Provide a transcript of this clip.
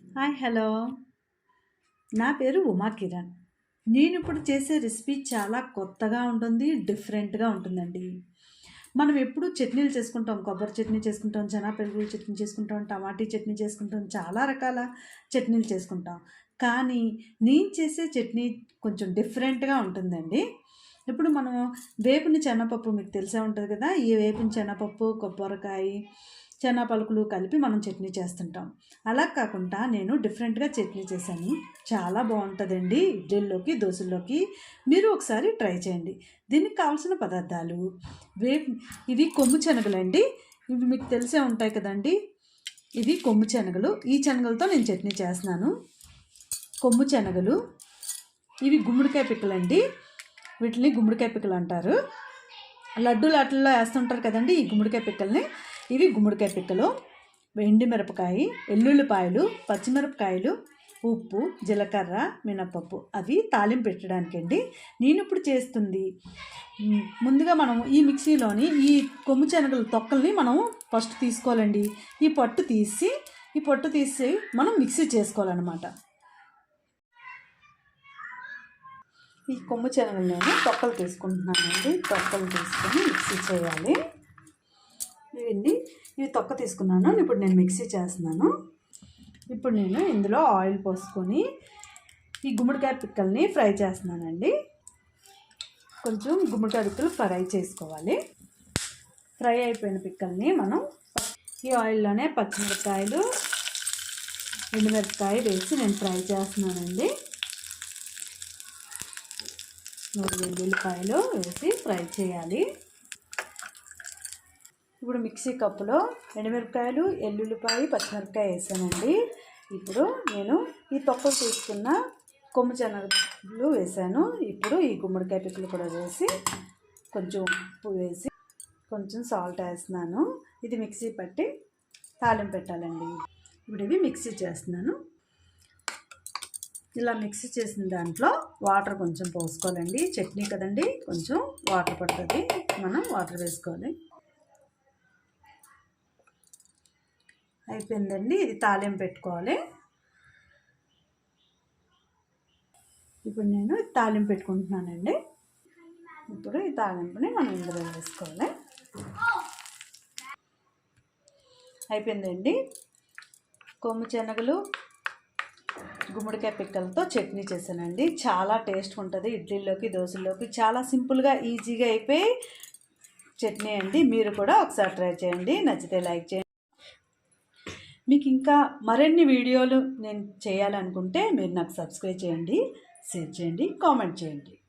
Hi hello. నా పేరు ఉమా కిరణ్. నేను ఇప్పుడు చేసే రెసిపీ చాలా కొత్తగా ఉంటుంది డిఫరెంట్గా ఉంటుందండి. మనం ఎప్పుడు చట్నీలు చేసుకుంటాం కొబ్బరి చట్నీ చేసుకుంటాం పెరుగుల చట్నీ చేసుకుంటాం టమాటీ చట్నీ చేసుకుంటాం చాలా రకాల చట్నీలు చేసుకుంటాం. కానీ నేను చేసే చట్నీ కొంచెం డిఫరెంట్గా ఉంటుందండి. ఇప్పుడు మనం వేపుని శనగపప్పు మీకు తెలిసే ఉంటుంది కదా ఈ వేపిన శనగపప్పు కొబ్బరికాయ చెనా పలుకులు కలిపి మనం చట్నీ చేస్తుంటాం. అలా కాకుండా నేను డిఫరెంట్గా చట్నీ చేశాను. చాలా బాగుంటుందండి. ఇడ్లీల్లోకి దోశల్లోకి. మీరు ఒకసారి ట్రై చేయండి. దీనికి కావాల్సిన పదార్థాలు వే ఇవి కొమ్ము శనగలండి. ఇవి మీకు తెలిసే ఉంటాయి కదండి. ఇవి కొమ్ము శనగలు. ఈ శనగలతో నేను చట్నీ చేస్తున్నాను. కొమ్ము శనగలు. ఇవి గుమ్మడికాయ పిక్కలండి. వీటిని గుమ్మడికాయ పిక్కలు అంటారు. లడ్డూలు అట్లలో వేస్తుంటారు కదండి ఈ గుమ్మడికాయ పిక్కల్ని. ఇవి గుమ్మడికాయ పిక్కలు ఎండి మిరపకాయ ఎల్లుల్లిపాయలు పచ్చిమిరపకాయలు ఉప్పు జీలకర్ర మినపప్పు అవి తాలింపు పెట్టడానికి అండి నేను ఇప్పుడు చేస్తుంది. ముందుగా మనం ఈ మిక్సీలోని ఈ కొమ్ము శనగల తొక్కల్ని మనం ఫస్ట్ తీసుకోవాలండి. ఈ పట్టు తీసి ఈ పొట్టు తీసి మనం మిక్సీ చేసుకోవాలన్నమాట. ఈ కొమ్ము శనగలు నేను తొక్కలు తీసుకుంటున్నానండి. తొక్కలు తీసుకొని మిక్సీ చేయాలి. ఇవండి ఇవి తొక్క తీసుకున్నాను. ఇప్పుడు నేను మిక్సీ చేస్తున్నాను. ఇప్పుడు నేను ఇందులో ఆయిల్ పోసుకొని ఈ గుమ్మడికాయ పిక్కల్ని ఫ్రై చేస్తున్నానండి. కొంచెం గుమ్మడికాయ పిక్కలు ఫ్రై చేసుకోవాలి. ఫ్రై అయిపోయిన పిక్కల్ని మనం ఈ ఆయిల్లోనే పచ్చిమిరపకాయలు ఎండుమిరపకాయ వేసి నేను ఫ్రై చేస్తున్నానండి. మూడు వెల్లుల్లిపాయలు వేసి ఫ్రై చేయాలి. ఇప్పుడు మిక్సీ కప్పులో ఎండుమిరపకాయలు ఎల్లుల్లిపాయ పచ్చిమిరపకాయ వేసానండి. ఇప్పుడు నేను ఈ తొక్కలు తీసుకున్న కొమ్ము చెనగలు వేసాను. ఇప్పుడు ఈ గుమ్మడికాయ పిక్కలు కూడా వేసి కొంచెం ఉప్పు వేసి కొంచెం సాల్ట్ వేస్తున్నాను. ఇది మిక్సీ పట్టి తాలింపు పెట్టాలండి. ఇప్పుడు ఇవి మిక్సీ చేస్తున్నాను. ఇలా మిక్సీ చేసిన దాంట్లో వాటర్ కొంచెం పోసుకోవాలండి. చట్నీ కదండి కొంచెం వాటర్ పడుతుంది. మనం వాటర్ వేసుకోవాలి. అయిపోయిందండి. ఇది తాలింపు పెట్టుకోవాలి. ఇప్పుడు నేను తాలింపు పెట్టుకుంటున్నానండి. ఇప్పుడు ఈ తాలింపుని మనం ఇందులో వేసుకోవాలి. అయిపోయిందండి. కొమ్ము శనగలు గుమ్మడికాయ పిక్కలతో చట్నీ చేశానండి. చాలా టేస్ట్ ఉంటుంది ఇడ్లీలోకి దోశల్లోకి. చాలా సింపుల్గా ఈజీగా అయిపోయి చట్నీ అండి. మీరు కూడా ఒకసారి ట్రై చేయండి. నచ్చితే లైక్ చేయండి. మీకు ఇంకా మరిన్ని వీడియోలు నేను చేయాలనుకుంటే మీరు నాకు సబ్స్క్రైబ్ చేయండి షేర్ చేయండి కామెంట్ చేయండి.